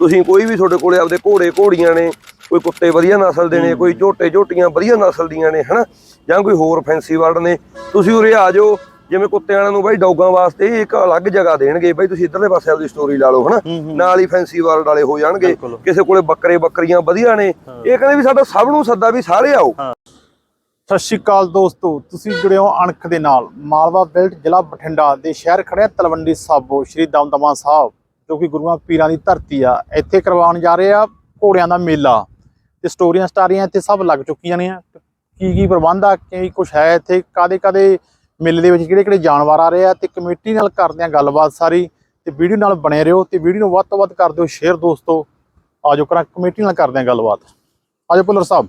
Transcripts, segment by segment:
ਤੁਸੀਂ ਕੋਈ ਵੀ ਤੁਹਾਡੇ ਕੋਲੇ ਆਪਦੇ ਘੋੜੇ ਘੋੜੀਆਂ ਨੇ ਕੋਈ ਕੁੱਤੇ ਵਧੀਆ ਨਸਲ ਦੇ ਨੇ ਕੋਈ ਝੋਟੇ ਝੋਟੀਆਂ ਵਧੀਆ ਨਸਲ ਦੀਆਂ ਨੇ ਹਨਾ? ਜਾਂ ਕੋਈ ਹੋਰ ਫੈਂਸੀ ਵਰਡ ਨੇ ਤੁਸੀਂ ਉਰੇ ਆ ਜਾਓ ਜਿਵੇਂ ਕੁੱਤਿਆਂ ਵਾਲਿਆਂ ਨੂੰ ਬਾਈ ਡੌਗਾਂ ਵਾਸਤੇ ਇੱਕ ਅਲੱਗ ਜਗ੍ਹਾ ਦੇਣਗੇ ਬਾਈ ਤੁਸੀਂ ਇਧਰਲੇ ਪਾਸੇ ਆਪਦੀ ਸਟੋਰੀ ਲਾ ਲਓ ਹਨਾ? ਨਾਲ ਹੀ ਫੈਂਸੀ ਵਰਲਡ ਵਾਲੇ ਹੋ ਜਾਣਗੇ। ਕਿਸੇ ਕੋਲੇ ਬੱਕਰੇ ਬੱਕਰੀਆਂ ਵਧੀਆ ਨੇ ਇਹ ਕਹਿੰਦੇ ਵੀ ਸਾਡਾ ਸਭ ਨੂੰ ਸੱਦਾ ਵੀ ਸਾਰੇ ਆਓ। ਸਤਿ ਸ਼੍ਰੀ ਅਕਾਲ ਦੋਸਤੋ ਤੁਸੀਂ ਜੁੜੇ ਹੋ ਅਣਖ ਦੇ ਨਾਲ ਮਾਲਵਾ ਬੈਲਟ ਜ਼ਿਲ੍ਹਾ ਬਠਿੰਡਾ ਦੇ ਸ਼ਹਿਰ ਖੜਿਆ ਤਲਵੰਡੀ ਸਾਬੋ ਸ਼੍ਰੀ ਦਮਦਮਾ ਸਾਹਿਬ। ਜੋ ਕਿ ਗੁਰੂਆਂ ਪੀਰਾਂ ਦੀ ਧਰਤੀ ਆ ਇੱਥੇ ਕਰਵਾਉਣ ਜਾ ਰਹੇ ਆ ਘੋੜਿਆਂ ਦਾ ਮੇਲਾ। ਤੇ ਸਟੋਰੀਆਂ ਸਟਾਰੀਆਂ ਇੱਥੇ ਸਭ ਲੱਗ ਚੁੱਕੀਆਂ ਨੇ। ਕੀ ਕੀ ਪ੍ਰਬੰਧ ਆ ਕੀ ਕੁਝ ਹੈ ਇੱਥੇ ਕਾਦੇ ਕਾਦੇ ਮੇਲੇ ਦੇ ਵਿੱਚ ਕਿਹੜੇ ਕਿਹੜੇ ਜਾਨਵਰ ਆ ਰਹੇ ਆ ਤੇ ਕਮੇਟੀ ਨਾਲ ਕਰਦੇ ਆ ਗੱਲਬਾਤ ਸਾਰੀ। ਤੇ ਵੀਡੀਓ ਨਾਲ ਬਣੇ ਰਹੋ ਤੇ ਵੀਡੀਓ ਨੂੰ ਵੱਧ ਤੋਂ ਵੱਧ ਕਰ ਦਿਓ ਸ਼ੇਅਰ ਦੋਸਤੋ। ਆਜੋ ਕਰਾਂ ਕਮੇਟੀ ਨਾਲ ਕਰਦੇ ਆ ਗੱਲਬਾਤ। ਆਜੋ ਪੁੱਲਰ ਸਾਹਿਬ।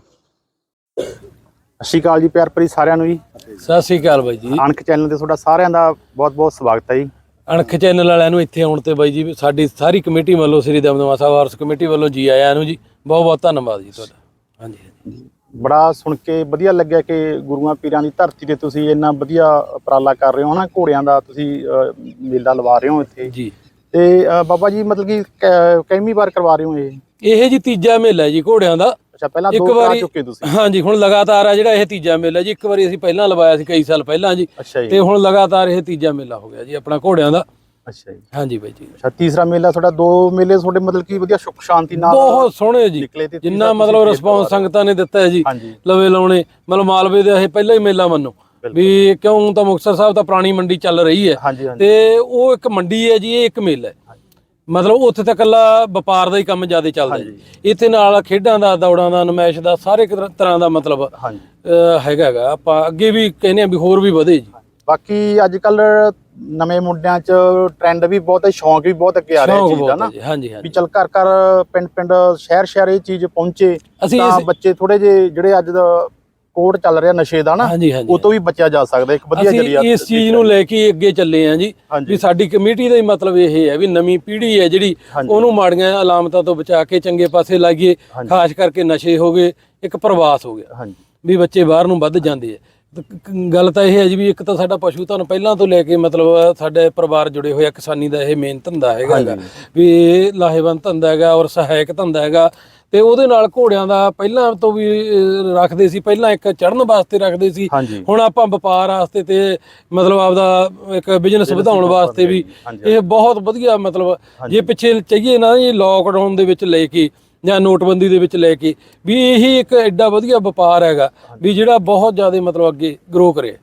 ਸਤਿ ਸ਼੍ਰੀ ਅਕਾਲ ਜੀ ਪਿਆਰ ਭਰੀ ਸਾਰਿਆਂ ਨੂੰ ਜੀ। ਸਤਿ ਸ੍ਰੀ ਅਕਾਲ ਬਾਈ ਜੀ। ਅਣਖ ਚੈਨਲ ਤੇ ਤੁਹਾਡਾ ਸਾਰਿਆਂ ਦਾ ਬਹੁਤ-ਬਹੁਤ ਸਵਾਗਤ ਹੈ ਜੀ। ਅਣਖ ਚੈਨਲ ਵਾਲਿਆਂ ਨੂੰ ਇੱਥੇ ਆਉਣ ਤੇ ਬਾਈ ਜੀ ਸਾਡੀ ਸਾਰੀ ਕਮੇਟੀ ਵੱਲੋਂ ਸ੍ਰੀ ਦਮਦਮਾ ਸਾਹਿਬ ਵਾਰਸ ਕਮੇਟੀ ਵੱਲੋਂ ਜੀ ਆਇਆਂ ਨੂੰ ਜੀ ਬਹੁਤ ਬਹੁਤ ਧੰਨਵਾਦ ਜੀ ਤੁਹਾਡਾ। ਹਾਂਜੀ ਹਾਂਜੀ। ਬੜਾ ਸੁਣ ਕੇ ਵਧੀਆ ਲੱਗਿਆ ਕਿ ਗੁਰੂਆਂ ਪੀਰਾਂ ਦੀ ਧਰਤੀ ਤੇ ਤੁਸੀਂ ਇੰਨਾ ਵਧੀਆ ਉਪਰਾਲਾ ਕਰ ਰਹੇ ਹੋ ਨਾ ਘੋੜਿਆਂ ਦਾ ਤੁਸੀਂ ਮੇਲਾ ਲਵਾ ਰਹੇ ਹੋ ਇੱਥੇ। ਜੀ। ਤੇ ਬਾਬਾ ਜੀ ਮਤਲਬ ਕਿ ਕ- ਕਈਵੀਂ ਵਾਰ ਕਰਵਾ ਰਹੇ ਹੋ ਇਹ? ਇਹ ਜੀ ਤੀਜਾ ਮੇਲਾ ਜੀ ਘੋੜਿਆਂ ਦਾ। ਅੱਛਾ ਪਹਿਲਾਂ ਦੋ ਕਰਾ ਚੁੱਕੇ ਤੁਸੀਂ? ਹਾਂਜੀ ਹੁਣ ਲਗਾਤਾਰ ਆ ਜਿਹੜਾ ਇਹ ਤੀਜਾ ਮੇਲਾ ਜੀ ਇੱਕ ਵਾਰੀ ਅਸੀਂ ਪਹਿਲਾਂ ਲਵਾਇਆ ਸੀ ਕਈ ਸਾਲ ਪਹਿਲਾਂ ਜੀ। ਤੇ ਹੁਣ ਲਗਾਤਾਰ ਇਹ ਤੀਜਾ ਮੇਲਾ ਹੋ ਗਿਆ ਜੀ ਆਪਣਾ ਘੋੜਿਆਂ ਦਾ। ਅੱਛਾ ਜੀ। ਹਾਂਜੀ ਬਾਈ ਜੀ। ਅੱਛਾ ਤੀਸਰਾ ਮੇਲਾ ਤੁਹਾਡਾ ਦੋ ਮੇਲੇ ਤੁਹਾਡੇ ਮਤਲਬ ਕਿ ਵਧੀਆ ਸੁੱਖ ਸ਼ਾਂਤੀ ਨਾਲ ਬਹੁਤ ਸੋਹਣੇ ਜੀ। ਜਿੰਨਾ ਮਤਲਬ ਰਿਸਪੌਂਸ ਸੰਗਤਾਂ ਨੇ ਦਿੱਤਾ ਹੈ ਜੀ ਲਵੇ ਲਾਉਣੇ। ਮਤਲਬ ਮਾਲਵੇ ਦਾ ਇਹ ਪਹਿਲਾ ਹੀ ਮੇਲਾ ਮੰਨੋ। ਵੀ ਕਿਉਂ ਤਾਂ ਮੁਕਤਸਰ ਸਾਹਿਬ ਤਾਂ ਪੁਰਾਣੀ ਮੰਡੀ ਚੱਲ ਰਹੀ ਹੈ। ਤੇ ਉਹ ਇੱਕ ਮੰਡੀ ਹੈ ਜੀ ਇਹ ਇੱਕ ਮੇਲਾ ਹੈ। ਮਤਲਬ ਉੱਥੇ ਤਾਂ ਇਕੱਲਾ ਵਪਾਰ ਦਾ ਹੀ ਕੰਮ ਜ਼ਿਆਦਾ ਚੱਲਦਾ ਜੀ। ਇੱਥੇ ਨਾਲ ਖੇਡਾਂ ਦਾ ਦੌੜਾਂ ਦਾ ਨਮਾਇਸ਼ ਦਾ ਸਾਰੇ ਤਰ੍ਹਾਂ ਦਾ ਮਤਲਬ ਹੈਗਾ ਹੈਗਾ। ਆਪਾਂ ਅੱਗੇ ਵੀ ਕਹਿੰਦੇ ਆ ਵੀ ਹੋਰ ਵੀ ਵਧੇ ਜੀ। ਬਾਕੀ ਅੱਜ ਕੱਲ ਨਵੇਂ ਮੁੰਡਿਆਂ 'ਚ ਟ੍ਰੈਂਡ ਵੀ ਬਹੁਤ ਹੈ ਸ਼ੌਂਕ ਵੀ ਬਹੁਤ ਅੱਗੇ ਆ ਰਿਹਾ ਚੀਜ਼ ਦਾ ਨਾ। ਹਾਂਜੀ ਵੀ ਚਲ ਘਰ ਘਰ ਪਿੰਡ ਪਿੰਡ ਸ਼ਹਿਰ ਸ਼ਹਿਰ ਇਹ ਚੀਜ਼ ਪਹੁੰਚੇ ਅਸੀਂ ਤਾਂ ਬੱਚੇ ਥੋੜੇ ਜੇ ਜਿਹੜੇ ਅੱਜ ਦਾ ਕੋਡ ਚੱਲ ਰਿਹਾ ਨਸ਼ੇ ਦਾ ਨਾ ਹਾਂਜੀ ਹਾਂਜੀ ਉਹ ਤੋਂ ਵੀ ਬਚਿਆ ਜਾ ਸਕਦਾ ਇੱਕ ਵਧੀਆ ਅਸੀਂ ਜਰੀਆ ਇਸ ਚੀਜ਼ ਨੂੰ ਲੈ ਕੇ ਅੱਗੇ ਚੱਲੇ ਆ ਜੀ ਹਾਂਜੀ। ਵੀ ਸਾਡੀ ਕਮੇਟੀ ਦਾ ਹੀ ਮਤਲਬ ਇਹ ਹੈ ਵੀ ਨਵੀਂ ਪੀੜ੍ਹੀ ਹੈ ਜਿਹੜੀ ਹਾਂਜੀ। ਉਹਨੂੰ ਮਾੜੀਆਂ ਅਲਾਮਤਾਂ ਤੋਂ ਬਚਾ ਕੇ ਚੰਗੇ ਪਾਸੇ ਲਾਈਏ ਹਾਂਜੀ। ਖਾਸ ਕਰਕੇ ਨਸ਼ੇ ਹੋ ਗਏ ਇੱਕ ਪ੍ਰਵਾਸ ਹੋ ਗਿਆ। ਹਾਂਜੀ। ਵੀ ਬੱਚੇ ਬਾਹਰ ਨੂੰ ਵੱਧ ਜਾਂਦੇ ਆ। ਤੇ ਕ- ਕ- ਗੱਲ ਤਾਂ ਇਹ ਹੈ ਜੀ ਵੀ ਇੱਕ ਤਾਂ ਸਾਡਾ ਪਸ਼ੂ ਧਨ ਪਹਿਲਾਂ ਤੋਂ ਲੈ ਕੇ ਮਤਲਬ ਸਾਡੇ ਪਰਿਵਾਰ ਜੁੜੇ ਹੋਏ ਆ ਕਿਸਾਨੀ ਦਾ ਇਹ ਮੇਨ ਧੰਦਾ ਹੈਗਾ ਗਾ। ਵੀ ਇਹ ਲਾਹੇਵੰਦ ਧੰਦਾ ਹੈਗਾ ਔਰ ਸਹਾਇਕ ਧੰਦਾ ਹੈਗਾ। ਤੇ ਉਹਦੇ ਨਾਲ ਘੋੜਿਆਂ ਦਾ ਪਹਿਲਾਂ ਤੋਂ ਵੀ ਰੱਖਦੇ ਸੀ ਪਹਿਲਾਂ ਇੱਕ ਚੜਨ ਵਾਸਤੇ ਰੱਖਦੇ ਸੀ। ਹੁਣ ਆਪਾਂ ਵਪਾਰ ਵਾਸਤੇ ਤੇ ਮਤਲਬ ਆਪਦਾ ਇੱਕ ਬਿਜ਼ਨਸ ਵਧਾਉਣ ਵਾਸਤੇ ਵੀ। ਇਹ ਬਹੁਤ ਵਧੀਆ ਮਤਲਬ ਜੇ ਪਿੱਛੇ ਚਾਹੀਏ ਨਾ ਇਹ ਲੋਕਡਾਊਨ ਦੇ ਵਿੱਚ ਲੈ ਕੇ ਜਾਂ ਨੋਟਬੰਦੀ ਦੇ ਵਿੱਚ ਲੈ ਕੇ ਵੀ ਇਹੀ ਇੱਕ ਐਡਾ ਵਧੀਆ ਵਪਾਰ ਹੈਗਾ ਵੀ ਜਿਹੜਾ ਬਹੁਤ ਜ਼ਿਆਦਾ ਮਤਲਬ ਅੱਗੇ ਗਰੋ ਕਰੇ।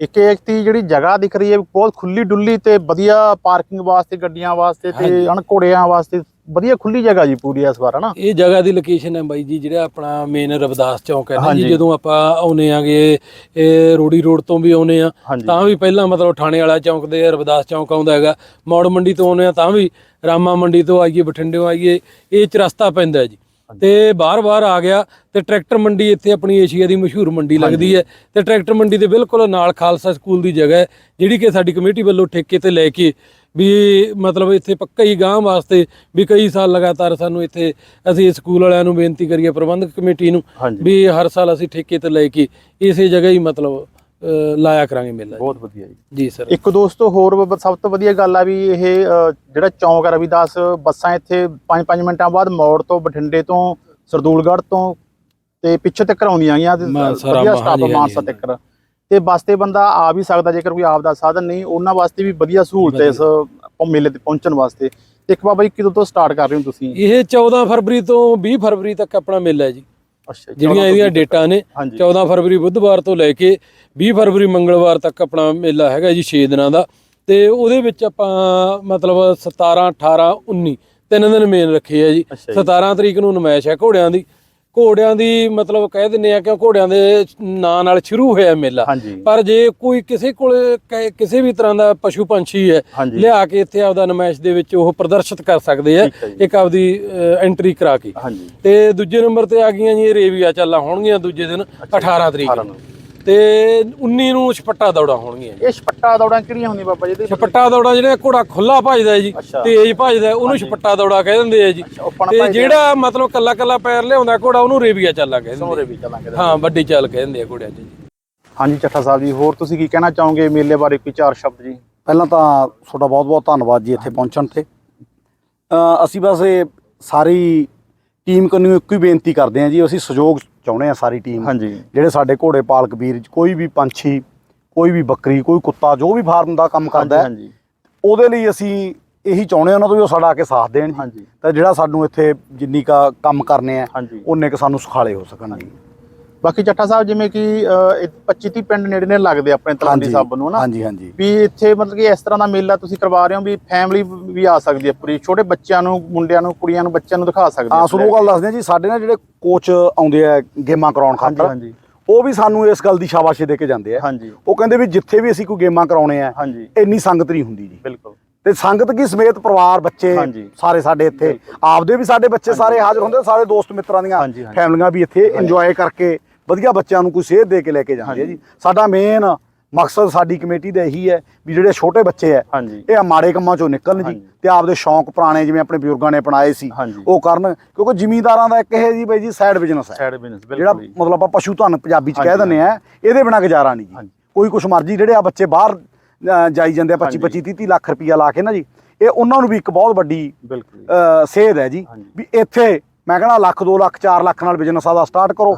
ਇੱਕ ਇੱਕ ਤੀ ਜਿਹੜੀ ਜਗ੍ਹਾ ਦਿਖ ਰਹੀ ਹੈ ਬਹੁਤ ਖੁੱਲੀ ਡੁੱਲੀ ਤੇ ਵਧੀਆ ਪਾਰਕਿੰਗ ਵਾਸਤੇ ਗੱਡੀਆਂ ਵਾਸਤੇ ਤੇ ਅਣ ਘੋੜਿਆਂ ਵਾਸਤੇ ਵਧੀਆ ਖੁੱਲੀ ਜਗ੍ਹਾ ਜੀ ਪੂਰੀ ਇਸ ਵਾਰ ਹਨਾ? ਇਹ ਜਗ੍ਹਾ ਦੀ ਲੋਕੇਸ਼ਨ ਹੈ ਬਾਈ ਜੀ ਜਿਹੜਾ ਆਪਣਾ ਮੇਨ ਰਵਿਦਾਸ ਚੌਂਕ ਹੈ ਨਾ ਜੀ। ਜਦੋਂ ਆਪਾਂ ਆਉਨੇ ਆਗੇ ਇਹ ਰੋੜੀ ਰੋਡ ਤੋਂ ਵੀ ਆਉਨੇ ਆ ਤਾਂ ਵੀ ਪਹਿਲਾਂ ਮਤਲਬ ਥਾਣੇ ਵਾਲਾ ਚੌਂਕ ਦੇ ਰਵਿਦਾਸ ਚੌਂਕ ਆਉਂਦਾ ਹੈਗਾ। ਮੌੜ ਮੰਡੀ ਤੋਂ ਆਉਂਦੇ ਆ ਤਾਂ ਵੀ ਰਾਮਾ ਮੰਡੀ ਤੋਂ ਆਈਏ ਬਠਿੰਡਿਓਂ ਆਈਏ ਇਹ ਚ ਰਸਤਾ ਪੈਂਦਾ ਜੀ। ਤੇ ਬਾਰ-ਬਾਰ ਆ ਗਿਆ ਤੇ ਟਰੈਕਟਰ ਮੰਡੀ ਇੱਥੇ ਆਪਣੀ ਏਸ਼ੀਆ ਦੀ ਮਸ਼ਹੂਰ ਮੰਡੀ ਲੱਗਦੀ ਹੈ। ਤੇ ਟਰੈਕਟਰ ਮੰਡੀ ਦੇ ਬਿਲਕੁਲ ਨਾਲ ਖਾਲਸਾ ਸਕੂਲ ਦੀ ਜਗ੍ਹਾ ਹੈ ਜਿਹੜੀ ਕਿ ਸਾਡੀ ਕਮੇਟੀ ਵੱਲੋਂ ਠੇਕੇ ਤੇ ਲੈ ਕੇ ਵੀ ਮਤਲਬ ਇੱਥੇ ਪੱਕਾ ਹੀ ਗਾਂ ਵਾਸਤੇ ਵੀ ਕਈ ਸਾਲ ਲਗਾਤਾਰ ਸਾਨੂੰ ਇੱਥੇ ਅਸੀਂ ਸਕੂਲ ਵਾਲਿਆਂ ਨੂੰ ਬੇਨਤੀ ਕਰੀਏ ਪ੍ਰਬੰਧਕ ਕਮੇਟੀ ਨੂੰ ਵੀ ਹਰ ਸਾਲ ਅਸੀਂ ਠੇਕੇ ਤੇ ਲੈ ਕੇ ਇਸੇ ਜਗ੍ਹਾ ਹੀ ਮਤਲਬ ਲਾਇਆ ਕਰਾਂਗੇ ਮੇਲਾ ਬਹੁਤ ਵਧੀਆ ਜੀ। ਜੀ ਸਰ। ਇੱਕ ਦੋਸਤੋ ਹੋਰ ਸਭ ਤੋਂ ਵਧੀਆ ਗੱਲ ਆ ਵੀ ਇਹ ਜਿਹੜਾ ਚੌਂਕ ਰਵਿਦਾਸ ਬੱਸਾਂ ਇੱਥੇ 5-5 ਮਿੰਟਾਂ ਬਾਅਦ ਮੌੜ ਤੋਂ ਬਠਿੰਡੇ ਤੋਂ ਸਰਦੂਲਗੜ੍ਹ ਤੋਂ ਤੇ ਪਿੱਛੇ ਤੱਕ ਆਉਂਦੀਆਂ ਆਈਆਂ ਵਧੀਆ ਸਟਾਪ ਮਾਨਸਾ ਤੱਕ। ਤੇ ਬੱਸ ਤੇ ਬੰਦਾ ਆ ਵੀ ਸਕਦਾ ਜੇਕਰ ਕੋਈ ਆਪ ਦਾ ਸਾਧਨ ਨਹੀਂ ਉਹਨਾਂ ਵਾਸਤੇ ਵੀ ਵਧੀਆ ਸਹੂਲਤ ਹੈ ਇਸ ਮੇਲੇ ਤੇ ਪਹੁੰਚਣ ਵਾਸਤੇ। ਤੇ ਇੱਕ ਬਾਬਾ ਜੀ ਕਿਦੋਂ ਤੋਂ ਸਟਾਰਟ ਕਰ ਰਹੇ ਹੋ ਤੁਸੀਂ? ਇਹ 14 ਫਰਵਰੀ ਤੋਂ 20 ਫਰਵਰੀ ਤੱਕ ਆਪਣਾ ਮੇਲਾ ਹੈ ਜੀ। ਅੱਛਾ ਜਿਹੜੀਆਂ ਇਹਦੀਆਂ ਡੇਟਾਂ ਨੇ ਹਾਂਜੀ। 14 ਫਰਵਰੀ ਬੁੱਧਵਾਰ ਤੋਂ ਲੈ ਕੇ 20 ਫਰਵਰੀ ਮੰਗਲਵਾਰ ਤੱਕ ਆਪਣਾ ਮੇਲਾ ਹੈਗਾ ਜੀ 6 ਦਿਨਾਂ ਦਾ। ਤੇ ਉਹਦੇ ਵਿੱਚ ਆਪਾਂ ਮਤਲਬ 17 18 19 ਤਿੰਨ ਦਿਨ ਮੇਨ ਰੱਖੇ ਆ ਜੀ। 17 ਤਰੀਕ ਨੂੰ ਨਮਾਇਸ਼ ਹੈ ਘੋੜਿਆਂ ਦੀ। ਘੋੜਿਆਂ ਦੀ ਮਤਲਬ ਕਹਿ ਦਿੰਨੇ ਆ ਕਿ ਘੋੜਿਆਂ ਦੇ ਨਾਂ ਨਾਲ ਸ਼ੁਰੂ ਹੋਇਆ ਮੇਲਾ। ਪਰ ਜੇ ਕੋਈ ਕਿਸੇ ਕੋਲ ਕਿਸੇ ਵੀ ਤਰ੍ਹਾਂ ਦਾ ਪਸ਼ੂ ਪੰਛੀ ਹੈ ਲਿਆ ਕੇ ਇੱਥੇ ਆਪਦਾ ਨਮਾਇਸ਼ ਦੇ ਵਿੱਚ ਉਹ ਪ੍ਰਦਰਸ਼ਿਤ ਕਰ ਸਕਦੇ ਆ। ਇੱਕ ਆਪਦੀ ਐਂਟਰੀ ਕਰਾ ਕੇ। ਤੇ ਦੂਜੇ ਨੰਬਰ ਤੇ ਆ ਗਈਆਂ ਜੀ ਰੇਵੀਆ ਚਾਲਾਂ ਹੋਣਗੀਆਂ ਦੂਜੇ ਦਿਨ 18 ਤਰੀਕ 18 ਨੂੰ ਨੂੰ। ਤੇ 19 ਨੂੰ ਛਪੱਟਾ ਦੌੜਾ ਹੋਣਗੀਆਂ ਜੀ। ਇਹ ਛਪੱਟਾ ਦੌੜਾਂ ਕਿਹੜੀਆਂ ਹੁੰਦੀਆਂ ਬਾਬਾ ਜੀ? ਇਹਦੇ ਛਪੱਟਾ ਦੌੜਾ ਜਿਹੜਾ ਘੋੜਾ ਖੁੱਲਾ ਭਜਦਾ ਹੈ ਜੀ ਅੱਛਾ। ਤੇਜ਼ ਭਜਦਾ ਹੈ, ਉਹਨੂੰ ਛਪੱਟਾ ਦੌੜਾ ਕਹਿ ਦਿੰਦੇ ਆ ਜੀ। ਓਪਨ ਤੇ ਜਿਹੜਾ ਮਤਲਬ ਕੱਲਾ ਕੱਲਾ ਪੈਰ ਲਿਆਉਂਦਾ ਘੋੜਾ ਉਹਨੂੰ ਰੇਵੀਆ ਚਾਲਾਂ ਕਹਿੰਦੇ ਸੋਰੇ ਵੀ ਚੱਲਾਂਗੇ ਹਾਂ ਵੱਡੀ ਚਾਲ ਕਹਿੰਦੇ ਆ ਘੋੜਿਆਂ 'ਚ ਜੀ ਹਾਂਜੀ ਚੱਠਾ ਸਾਹਿਬ ਜੀ ਹੋਰ ਤੁਸੀਂ ਕੀ ਕਹਿਣਾ ਚਾਹੋਗੇ ਮੇਲੇ ਬਾਰੇ ਕੋਈ ਚਾਰ ਸ਼ਬਦ ਜੀ? ਪਹਿਲਾਂ ਤਾਂ ਤੁਹਾਡਾ ਬਹੁਤ-ਬਹੁਤ ਧੰਨਵਾਦ ਜੀ ਇੱਥੇ ਪਹੁੰਚਣ ਤੇ। ਅ, ਅਸੀਂ ਬਸ ਇਹ ਸਾਰੀ ਟੀਮ ਕੰਨੂ ਇੱਕੋ ਹੀ ਬੇਨਤੀ ਕਰਦੇ ਹਾਂ ਜੀ ਅਸੀਂ ਸਹਿਯੋਗ ਚਾਹੁੰਦੇ ਹਾਂ ਸਾਰੀ ਟੀਮ। ਹਾਂਜੀ। ਜਿਹੜੇ ਸਾਡੇ ਘੋੜੇ ਪਾਲਕ ਵੀਰ ਕੋਈ ਵੀ ਪੰਛੀ ਕੋਈ ਵੀ ਬੱਕਰੀ ਕੋਈ ਕੁੱਤਾ ਜੋ ਵੀ ਫਾਰਮ ਦਾ ਕੰਮ ਕਰਦਾ ਹੈ ਉਹਦੇ ਲਈ ਅਸੀਂ ਇਹੀ ਚਾਹੁੰਦੇ ਉਹਨਾਂ ਤੋਂ ਵੀ ਉਹ ਸਾਡਾ ਆ ਕੇ ਸਾਥ ਦੇਣ ਜੀ। ਤਾਂ ਜਿਹੜਾ ਸਾਨੂੰ ਇੱਥੇ ਜਿੰਨੀ ਕਾ ਕੰਮ ਕਰਨੇ ਆ ਉਹਨੇ ਕ ਸਾਨੂੰ ਸੁਖਾਲੇ ਹੋ ਸਕਣ ਜੀ। ਬਾਕੀ ਚੱਠਾ ਸਾਹਿਬ ਜਿਵੇਂ ਕਿ 25 30 ਪਿੰਡ ਨੇੜੇ ਨੇ ਲੱਗਦੇ ਆਪਣੇ ਤਲਵੰਡੀ ਸਾਹਿਬ ਨੂੰ ਨਾ ਹਾਂਜੀ ਹਾਂਜੀ। ਵੀ ਇੱਥੇ ਮਤਲਬ ਕਿ ਇਸ ਤਰ੍ਹਾਂ ਦਾ ਮੇਲਾ ਤੁਸੀਂ ਕਰਵਾ ਰਹੇ ਹੋ ਵੀ ਫੈਮਿਲੀ ਵੀ ਆ ਸਕਦੀ ਹੈ ਪੂਰੀ ਛੋਟੇ ਬੱਚਿਆਂ ਨੂੰ ਮੁੰਡਿਆਂ ਨੂੰ ਕੁੜੀਆਂ ਨੂੰ ਬੱਚਿਆਂ ਨੂੰ ਦਿਖਾ ਸਕਦੇ ਆ ਸੁਣੋ ਗੱਲ ਦੱਸਦੇ ਹਾਂ ਜੀ ਸਾਡੇ ਨਾਲ ਜਿਹੜੇ ਕੋਚ ਆਉਂਦੇ ਆ ਗੇਮਾਂ ਕਰਾਉਣ ਖਾਤਰ ਹਾਂਜੀ। ਉਹ ਵੀ ਸਾਨੂੰ ਇਸ ਗੱਲ ਦੀ ਸ਼ਾਬਾਸ਼ੀ ਦੇ ਕੇ ਜਾਂਦੇ ਆ। ਹਾਂਜੀ। ਉਹ ਕਹਿੰਦੇ ਵੀ ਜਿੱਥੇ ਵੀ ਅਸੀਂ ਕੋਈ ਗੇਮਾਂ ਕਰਾਉਣੇ ਆ ਹਾਂਜੀ। ਇੰਨੀ ਸੰਗਤ ਨਹੀਂ ਹੁੰਦੀ ਜੀ। ਬਿਲਕੁਲ। ਤੇ ਸੰਗਤ ਕੀ ਸਮੇਤ ਪਰਿਵਾਰ ਬੱਚੇ। ਸਾਰੇ ਸਾਡੇ ਇੱਥੇ ਆਪਦੇ ਵੀ ਸਾਡੇ ਬੱਚੇ ਸਾਰੇ ਹਾਜ਼ਰ ਹੁੰਦੇ ਸਾਰੇ ਦੋਸਤ ਮਿੱਤਰਾਂ ਦੀਆਂ। ਫੈਮਲੀਆਂ ਵੀ ਇੱਥੇ ਇੰਜੋਏ ਕਰਕੇ ਵਧੀਆ ਬੱਚਿਆਂ ਨੂੰ ਕੋਈ ਸੇਧ ਦੇ ਕੇ ਲੈ ਕੇ ਜਾਂਦੇ ਆ ਜੀ ਸਾਡਾ ਮੇਨ ਮਕਸਦ ਸਾਡੀ ਕਮੇਟੀ ਦਾ ਇਹੀ ਹੈ ਵੀ ਜਿਹੜੇ ਛੋਟੇ ਬੱਚੇ ਆ ਹਾਂਜੀ ਇਹ ਆ ਮਾੜੇ ਕੰਮਾਂ ਚੋਂ ਨਿਕਲਣ ਜੀ। ਤੇ ਆਪਦੇ ਸ਼ੌਂਕ ਪੁਰਾਣੇ ਜਿਵੇਂ ਆਪਣੇ ਬਜ਼ੁਰਗਾਂ ਨੇ ਅਪਣਾਏ ਸੀ। ਉਹ ਕਰਨ ਕਿਉਂਕਿ ਜ਼ਿਮੀਂਦਾਰਾਂ ਦਾ ਇੱਕ ਇਹ ਜੀ ਬਈ ਜੀ ਸਾਈਡ ਬਿਜ਼ਨਸ ਹੈ ਸਾਈਡ ਬਿਜ਼ਨਸ ਜਿਹੜਾ। ਮਤਲਬ ਆਪਾਂ ਪਸ਼ੂ ਧਨ ਪੰਜਾਬੀ ਚ ਕਹਿ ਦਿੰਦੇ ਆ ਇਹਦੇ ਬਿਨਾ ਗੁਜ਼ਾਰਾ ਨਹੀਂ ਜੀ। ਕੋਈ ਕੁਛ ਮਰਜ਼ੀ ਜਿਹੜੇ ਆ ਬੱਚੇ ਬਾਹਰ ਜਾਈ ਜਾਂਦੇ ਆ 25 ਹਾਂਜੀ। 25 30 ਲੱਖ ਰੁਪਈਆ ਲਾ ਕੇ ਨਾ ਜੀ ਇਹ ਉਹਨਾਂ ਨੂੰ ਵੀ ਇੱਕ ਬਹੁਤ ਵੱਡੀ ਸੇਧ ਹੈ ਜੀ। ਵੀ ਇੱਥੇ ਮੈਂ ਕਹਿੰਦਾ ਲੱਖ 2 ਲੱਖ 4 ਲੱਖ ਨਾਲ ਬਿਜ਼ਨਸ ਆਦਾ ਸਟਾਰਟ ਕਰੋ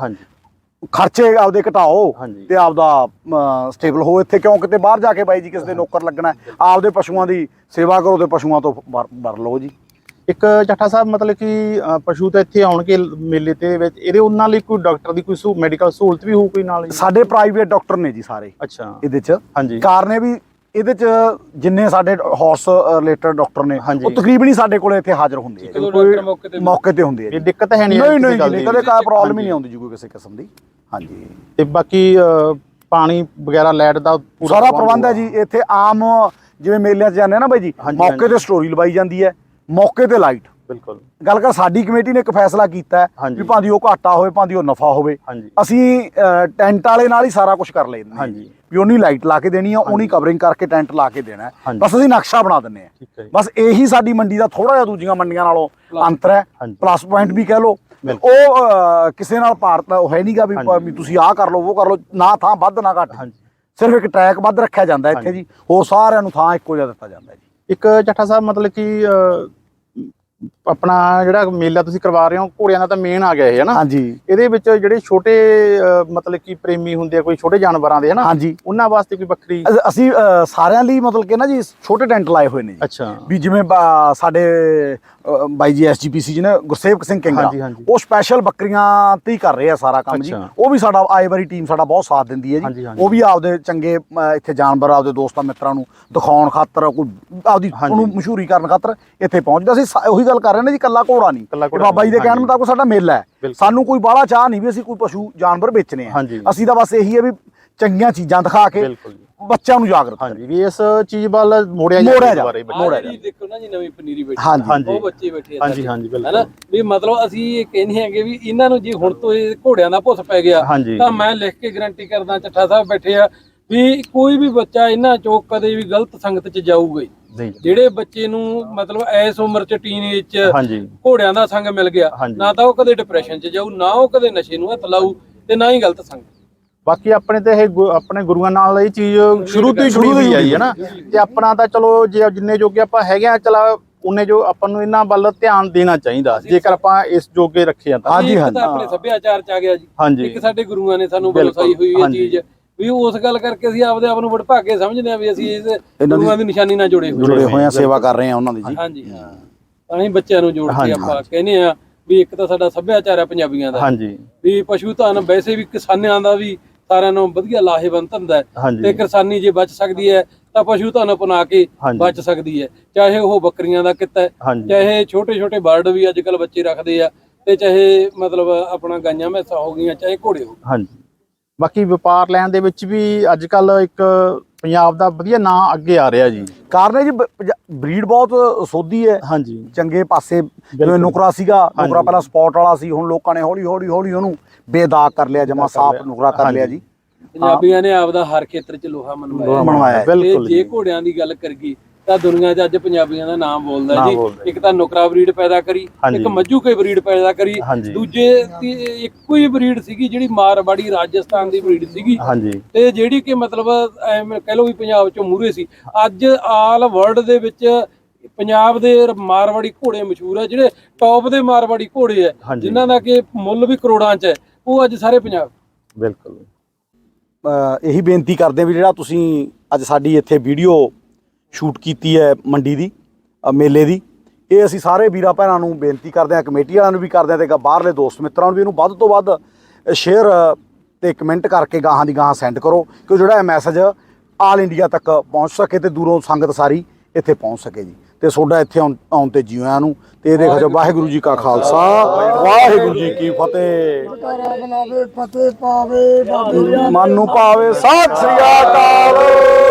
ਖਰਚੇ ਆਪਦੇ ਘਟਾਓ। ਤੇ ਆਪਦਾ ਸਟੇਬਲ ਹੋ ਇੱਥੇ ਕਿਉਂ ਕਿਤੇ ਬਾਹਰ ਜਾ ਕੇ ਬਾਈ ਜੀ ਕਿਸੇ ਦੇ ਨੌਕਰ ਲੱਗਣਾ। ਆਪਦੇ ਪਸ਼ੂਆਂ ਦੀ ਸੇਵਾ ਕਰੋ ਤੇ ਪਸ਼ੂਆਂ ਤੋਂ ਵਰ ਲਓ ਜੀ ਇੱਕ ਚੱਠਾ ਸਾਹਿਬ ਮਤਲਬ ਕਿ ਪਸ਼ੂ ਤਾਂ ਇੱਥੇ ਆਉਣਗੇ ਮੇਲੇ ਤੇ ਵਿੱਚ ਇਹਦੇ ਉਹਨਾਂ ਲਈ ਕੋਈ ਡਾਕਟਰ ਦੀ ਕੋਈ ਸਹੂ ਮੈਡੀਕਲ ਸਹੂਲਤ ਵੀ ਹੋਊ ਕੋਈ ਨਾਲ? ਸਾਡੇ ਪ੍ਰਾਈਵੇਟ ਡਾਕਟਰ ਨੇ ਜੀ ਸਾਰੇ ਅੱਛਾ ਇਹਦੇ ਚ ਹਾਂਜੀ ਕਾਰਨ ਵੀ ਇਹਦੇ ਚ ਜਿੰਨੇ ਸਾਡੇ ਹਾਰਸ ਰਿਲੇਟਡ ਡਾਕਟਰ ਨੇ ਹਾਂਜੀ। ਉਹ ਤਕਰੀਬਨ ਹੀ ਸਾਡੇ ਕੋਲੇ ਇੱਥੇ ਹਾਜ਼ਰ ਹੁੰਦੇ ਆ ਡਾਕਟਰ ਮੌਕੇ ਤੇ ਹੁੰਦੇ ਆ ਇਹ ਦਿੱਕਤ ਹੈ ਨਹੀਂ ਨਹੀਂ ਨਹੀਂ? ਕਦੇ ਕੋਈ ਪ੍ਰੋਬਲਮ ਹੀ। ਨਹੀਂ ਆਉਂਦੀ ਜੀ ਕੋਈ ਕਿਸੇ ਕਿਸਮ ਦੀ ਹਾਂਜੀ ਤੇ ਬਾਕੀ ਪਾਣੀ ਵਗੈਰਾ ਲਾਈਟ ਦਾ ਪੂਰਾ ਸਾਰਾ ਪ੍ਰਬੰਧ ਹੈ ਜੀ ਇੱਥੇ ਆਮ ਜਿਵੇਂ ਮੇਲਿਆਂ 'ਚ ਜਾਂਦੇ ਆ ਨਾ ਬਾਈ ਜੀ ਮੌਕੇ। ਤੇ ਸਟੋਰੀ ਲਵਾਈ ਜਾਂਦੀ ਹੈ ਮੌਕੇ ਤੇ ਲਾਈਟ ਬਿਲਕੁਲ। ਗੱਲ ਕਰ ਸਾਡੀ ਕਮੇਟੀ ਨੇ ਇੱਕ ਫੈਸਲਾ ਕੀਤਾ ਹੈ। ਵੀ ਭਾਂਦੀ ਉਹ ਘਾਟਾ ਹੋਵੇ ਭਾਂਦੀ ਉਹ ਨਫਾ ਹੋਵੇ ਅਸੀਂ ਟੈਂਟ ਵਾਲੇ ਨਾਲ ਹੀ ਸਾਰਾ ਕੁਝ ਕਰ ਲੈਂਦੇ ਹਾਂ। ਹਾਂਜੀ। ਵੀ ਉਹਨੀ ਲਾਈਟ ਲਾ ਕੇ ਦੇਣੀ ਆ ਉਹਨੀ ਕਵਰਿੰਗ ਕਰਕੇ ਟੈਂਟ ਲਾ ਕੇ ਦੇਣਾ। ਬਸ ਅਸੀਂ ਨਕਸ਼ਾ ਬਣਾ ਦਿੰਨੇ ਆ ਬਸ ਇਹੀ ਸਾਡੀ ਮੰਡੀ ਦਾ ਥੋੜਾ ਜਿਹਾ ਦੂਜੀਆਂ ਮੰਡੀਆਂ ਨਾਲੋਂ ਅੰਤਰ ਹੈ। ਪਲੱਸ ਪੁਆਇੰਟ ਵੀ ਕਹਿ ਲਓ। ਉਹ ਕਿਸੇ ਨਾਲ ਭਾਰਤ ਉਹ ਹੈ ਨਹੀਂਗਾ ਵੀ ਤੁਸੀਂ ਆਹ ਕਰ ਲਓ ਉਹ ਕਰ ਲਓ ਨਾ ਥਾਂ ਵੱਧ ਨਾ ਘੱਟ। ਸਿਰਫ ਇੱਕ ਟਰੈਕ ਵੱਧ ਰੱਖਿਆ ਜਾਂਦਾ ਇੱਥੇ ਜੀ। ਉਹ ਸਾਰਿਆਂ ਨੂੰ ਥਾਂ ਇੱਕੋ ਜਿਹਾ ਦਿੱਤਾ ਜਾਂਦਾ ਜੀ। ਇੱਕ ਚੱਠਾ ਸਾਹਿਬ ਮਤਲਬ ਕਿ ਆਪਣਾ ਜਿਹੜਾ ਮੇਲਾ ਤੁਸੀਂ ਕਰਵਾ ਰਹੇ ਹੋ ਘੋੜਿਆਂ ਦਾ ਤਾਂ ਮੇਨ ਆ ਗਿਆ ਇਹ ਹੈ ਨਾ ਹਾਂਜੀ। ਇਹਦੇ ਵਿੱਚ ਜਿਹੜੇ ਛੋਟੇ ਮਤਲਬ ਕਿ ਪ੍ਰੇਮੀ ਹੁੰਦੇ ਆ ਕੋਈ ਛੋਟੇ ਜਾਨਵਰਾਂ ਦੇ ਹੈ ਨਾ ਹਾਂਜੀ। ਉਹਨਾਂ ਵਾਸਤੇ ਕੋਈ ਵੱਖਰੀ ਅਸੀਂ ਸਾਰਿਆਂ ਲਈ ਮਤਲਬ ਕਿ ਨਾ ਜੀ ਛੋਟੇ ਟੈਂਟ ਲਾਏ ਹੋਏ ਨੇ ਜੀ। ਅੱਛਾ। ਵੀ ਜਿਵੇਂ ਸਾਡੇ ਬਾਈ ਜੀ ਐਸਜੀਪੀਸੀ ਜੀ ਨੇ ਗੁਰਸੇਵਕ ਸਿੰਘ ਹਾਂਜੀ। ਉਹ ਸਪੈਸ਼ਲ ਬੱਕਰੀਆਂ ਤੇ ਹੀ ਕਰ ਰਹੇ ਆ ਸਾਰਾ ਕੰਮ ਜੀ। ਉਹ ਵੀ ਸਾਡਾ ਆਏ ਵਾਰੀ ਟੀਮ ਸਾਡਾ ਬਹੁਤ ਸਾਥ ਦਿੰਦੀ ਹੈ ਜੀ। ਉਹ ਵੀ ਆਪਦੇ ਚੰਗੇ ਇੱਥੇ ਜਾਨਵਰ ਆਪਦੇ ਦੋਸਤਾਂ ਮਿੱਤਰਾਂ ਨੂੰ ਦਿਖਾਉਣ ਖਾਤਰ ਕੋਈ ਆਪਦੀ। ਉਹਨੂੰ ਮਸ਼ਹੂਰੀ ਕਰਨ ਖਾਤਰ ਇੱਥੇ ਪਹੁੰਚਦਾ ਸਾ- ਉਹੀ ਗੱਲ ਕਰ ਰਹੇ ਨੇ ਜੀ ਕੱਲਾ ਘੋੜਾ ਨਹੀਂ ਇਹ ਬਾਬਾ ਜੀ ਦੇ ਕਹਿਣ। ਮੁਤਾਬਕ ਸਾਡਾ ਮੇਲਾ ਹੈ। ਸਾਨੂੰ ਕੋਈ ਬਾਹਲਾ ਚਾਹ ਨਹੀਂ ਵੀ ਅਸੀਂ ਕੋਈ ਪਸ਼ੂ ਜਾਨਵਰ ਵੇਚਣੇ ਆ। ਅਸੀਂ ਤਾਂ ਬਸ ਇਹੀ ਹੈ ਵੀ ਚੰਗੀਆਂ ਚੀਜ਼ਾਂ ਦਿਖਾ ਕੇ ਬੱਚਿਆਂ ਨੂੰ ਜਾਗਰਤ ਹਾਂਜੀ ਵੀ ਇਸ ਚੀਜ਼ ਵੱਲ ਮੋੜਿਆ ਜਾਵੇ ਜਾ- ਦੁਬਾਰਾ। ਮੋੜਿਆ ਜਿਹੜੀ ਦੇਖੋ ਨਾ ਜੀ ਨਵੀਂ ਪਨੀਰੀ ਬੈਠੀ ਹਾਂਜੀ ਹਾਂਜੀ। ਉਹ ਬੱਚੇ ਬੈਠੇ ਆ ਹਾਂਜੀ, ਹਾਂਜੀ, ਬਿਲਕੁਲ। ਹੈਨਾ ਵੀ ਮਤਲਬ ਅਸੀਂ ਇਹ ਕਹਿੰਦੇ ਹੈਗੇ ਵੀ ਇਹਨਾਂ ਨੂੰ ਜੇ ਹੁਣ ਤੋਂ ਇਹ ਘੋੜਿਆਂ ਦਾ ਭੁੱਸ ਪੈ ਗਿਆ। ਤਾਂ ਮੈਂ ਲਿਖ ਕੇ ਗਾਰੰਟੀ ਕਰਦਾ ਚੱਠਾ ਸਾਹਿਬ ਬੈਠੇ ਆ ਵੀ ਕੋਈ ਵੀ ਬੱਚਾ ਇਹਨਾਂ ਚੋਂ ਕਦੇ ਵੀ ਗਲਤ ਸੰਗਤ 'ਚ ਜਾਊਗਾ ਹੀ ਜਿਹੜੇ ਬੱਚੇ ਨੂੰ ਮਤਲਬ ਐਸ ਉਮਰ 'ਚ ਟੀਨੇਜ 'ਚ ਘੋੜਿਆਂ ਦਾ ਸੰਗ ਮਿਲ ਗਿਆ। ਨਾ ਤਾਂ ਉਹ ਕਦੇ ਡਿਪਰੈਸ਼ਨ 'ਚ ਜਾਊ ਨਾ ਉਹ ਕਦੇ ਨਸ਼ੇ ਨੂੰ ਹੱਥ ਲਾਊ ਤੇ ਨਾ ਹੀ ਗਲਤ ਸੰਗ। ਬਾਕੀ ਆਪਣੇ ਤੇ ਇਹ ਆਪਣੇ ਗੁਰੂਆਂ ਨਾਲ ਇਹ ਚੀਜ਼ ਸ਼ੁਰੂ ਤੋਂ ਹੀ ਸ਼ੁਰੂ ਹੋਈ ਆਈ ਹੈ ਨਾ। ਤੇ ਆਪਣਾ ਤਾਂ ਚਲੋ ਜੇ ਜਿੰਨੇ ਜੋਗੇ ਆਪਾਂ ਹੈਗੇ ਆ ਚਲਾ ਉਹਨੇ ਜੋ ਆਪਾਂ ਨੂੰ ਇਹਨਾਂ ਵੱਲ ਧਿਆਨ ਦੇਣਾ ਚਾਹੀਦਾ। ਜੇਕਰ ਆਪਾਂ ਇਸ ਜੋਗੇ ਰੱਖੇ ਆ ਤਾਂ। ਹਾਂਜੀ, ਹਾਂਜੀ। ਆਪਣੇ ਸੱਭਿਆਚਾਰ 'ਚ ਆ ਗਿਆ ਜੀ। ਇੱਕ ਸਾਡੇ ਗੁਰੂਆਂ ਨੇ ਸਾਨੂੰ ਬਲਸਾਈ ਹੋਈ ਇਹ। ਚੀਜ਼। ਵੀ ਉਸ ਗੱਲ ਕਰਕੇ ਅਸੀਂ ਆਪਦੇ ਆਪ ਨੂੰ ਵਡਭਾਗੇ ਸਮਝਦੇ ਆ ਵੀ ਅਸੀਂ ਇਸ ਗੁਰੂਆਂ ਦੀ ਨਿਸ਼ਾਨੀ ਨਾਲ ਜੁੜੇ ਹੋਏ ਜੁੜੇ ਹੋਏ ਆ ਸੇਵਾ ਕਰ ਰਹੇ ਆ ਉਹਨਾਂ ਦੀ ਜੀ। ਹਾਂਜੀ ਹੀ। ਬੱਚਿਆਂ ਨੂੰ ਜੋੜ ਕੇ ਆਪਾਂ ਕਹਿੰਦੇ ਆ ਵੀ ਇੱਕ ਤਾਂ ਸਾਡਾ ਸੱਭਿਆਚਾਰ ਹੈ ਪੰਜਾਬੀਆਂ ਦਾ। ਹਾਂਜੀ। ਵੀ ਪਸ਼ੂ ਧਨ ਵੈਸੇ ਵੀ ਕਿਸਾਨਾਂ ਦਾ ਵੀ ਸਾਰਿਆਂ ਨੂੰ ਵਧੀਆ ਲਾਹੇਵੰਦ ਧੰਦਾ ਹੈ। ਤੇ ਕਿਸਾਨੀ ਜੇ ਬਚ ਸਕਦੀ ਹੈ ਤਾਂ ਪਸ਼ੂ ਧਨ ਅਪਣਾ ਕੇ। ਬਚ ਸਕਦੀ ਹੈ। ਚਾਹੇ ਉਹ ਬੱਕਰੀਆਂ ਦਾ ਕਿੱਤਾ ਹੈ ਚਾਹੇ ਛੋਟੇ ਛੋਟੇ ਬਰਡ ਵੀ ਅੱਜ ਕੱਲ ਬੱਚੇ ਰੱਖਦੇ ਆ ਤੇ ਚਾਹੇ ਮਤਲਬ ਆਪਣਾ ਗਾਈਆਂ ਮੈਸਾਂ ਹੋ ਗਈਆਂ ਚਾਹੇ ਘੋੜੇ ਹੋ। ਹਾਂਜੀ। ਬਾਕੀ ਵਪਾਰ ਲੈਣ ਦੇ ਵਿੱਚ ਵੀ ਅੱਜ ਕੱਲ ਇੱਕ ਪੰਜਾਬ ਦਾ ਵਧੀਆ ਨਾਂ ਅੱਗੇ ਆ ਰਿਹਾ ਜੀ। ਕਾਰਨ ਹੈ ਜੀ ਬਰੀਡ ਬਹੁਤ ਸੋਧੀ ਹੈ। ਹਾਂਜੀ। ਚੰਗੇ ਪਾਸੇ ਜਿਵੇਂ ਨੁਕਰਾ ਸੀਗਾ ਨੁਕਰਾ ਪਹਿਲਾਂ ਸਪੌਟ ਵਾਲਾ ਸੀ ਹੁਣ ਲੋਕਾਂ ਨੇ ਹੌਲੀ ਹੌਲੀ ਹੌਲੀ ਉਹਨੂੰ ਬੇਦਾਗ ਕਰ ਲਿਆ ਜਮਾ ਸਾਫ਼ ਨੁਕਰਾ ਕਰ ਲਿਆ ਜੀ। ਪੰਜਾਬੀਆਂ ਨੇ ਆਪਦਾ ਹਰ ਖੇਤਰ 'ਚ ਲੋਹਾ ਮਨਵਾਇਆ। ਬਿਲਕੁਲ ਜੇ ਜੀ। ਘੋੜਿਆਂ ਦੀ ਗੱਲ ਕਰੀਏ ਤਾਂ ਦੁਨੀਆ 'ਚ ਅੱਜ ਪੰਜਾਬੀਆਂ ਦਾ ਨਾਮ ਬੋਲਦਾ ਜੀ। ਬੋਲਦਾ ਇੱਕ ਤਾਂ ਨੁਕਰਾ ਬਰੀਡ ਪੈਦਾ ਕਰੀ ਹਾਂਜੀ। ਇੱਕ ਮੱਝੂ ਕੇ ਬਰੀਡ ਪੈਦਾ ਕਰੀ ਹਾਂਜੀ। ਦੂਜੇ ਤੀ- ਇੱਕੋ ਹੀ ਬਰੀਡ ਸੀਗੀ ਜਿਹੜੀ ਮਾਰਵਾੜੀ ਰਾਜਸਥਾਨ ਦੀ ਬਰੀਡ ਸੀਗੀ। ਹਾਂਜੀ। ਤੇ ਜਿਹੜੀ ਕਿ ਮਤਲਬ ਐਵੇਂ ਕਹਿ ਲਓ ਵੀ ਪੰਜਾਬ ਚੋਂ ਮੂਰੇ ਸੀ। ਅੱਜ ਆਲ ਵਰਲਡ ਦੇ ਵਿੱਚ ਪੰਜਾਬ ਦੇ ਮਾਰਵਾੜੀ ਘੋੜੇ ਮਸ਼ਹੂਰ ਆ ਜਿਹੜੇ ਟੌਪ ਦੇ ਮਾਰਵਾੜੀ ਘੋੜੇ ਆ ਹਾਂਜੀ। ਜਿਨ੍ਹਾਂ ਦਾ ਕਿ ਮੁੱਲ ਵੀ ਕਰੋੜਾਂ 'ਚ ਹੈ। ਉਹ ਅੱਜ ਸਾਰੇ ਪੰਜਾਬ ਬਿਲਕੁਲ। ਇਹੀ ਬੇਨਤੀ ਕਰਦੇ ਵੀ ਜਿਹੜਾ ਤੁਸੀਂ ਅੱਜ ਸਾਡੀ ਇੱਥੇ ਵੀਡੀਓ ਸ਼ੂਟ ਕੀਤੀ ਹੈ ਮੰਡੀ ਦੀ ਅ, ਮੇਲੇ ਦੀ। ਇਹ ਅਸੀਂ ਸਾਰੇ ਵੀਰਾਂ ਭੈਣਾਂ ਨੂੰ ਬੇਨਤੀ ਕਰਦੇ ਹਾਂ ਕਮੇਟੀ ਵਾਲਿਆਂ ਨੂੰ ਵੀ ਕਰਦੇ ਹਾਂ ਤੇ ਗ- ਬਾਹਰਲੇ ਦੋਸਤ ਮਿੱਤਰਾਂ ਨੂੰ ਵੀ ਇਹਨੂੰ ਵੱਧ ਤੋਂ ਵੱਧ ਸ਼ੇਅਰ ਤੇ ਕਮੈਂਟ ਕਰਕੇ ਗਾਹਾਂ ਦੀ ਗਾਹਾਂ ਸੈਂਡ ਕਰੋ ਕਿ ਜਿਹੜਾ ਇਹ ਮੈਸੇਜ ਆਲ ਇੰਡੀਆ ਤੱਕ ਪਹੁੰਚ ਸਕੇ ਤੇ ਦੂਰੋਂ ਸੰਗਤ ਸਾਰੀ ਇੱਥੇ ਪਹੁੰਚ ਸਕੇ ਜੀ। ਤੇ ਤੁਹਾਡਾ ਇੱਥੇ ਆਉਣ ਆਉਣ ਤੇ ਆਇਆਂ ਨੂੰ। ਤੇ ਇਹ ਦੇਖੋ ਜੋ ਵਾਹਿਗੁਰੂ ਜੀ ਕਾ ਖਾਲਸਾ। ਵਾਹਿਗੁਰੂ ਜੀ ਕੀ ਫਤਿਹ। ਕਰਾ ਬਣਾਵੇ ਫਤਿਹ ਪਾਵੇ ਬਾਬੇ ਮਨ ਨੂੰ ਪਾਵੇ ਸਤਿ ਸ੍ਰੀ ਅਕਾਲ।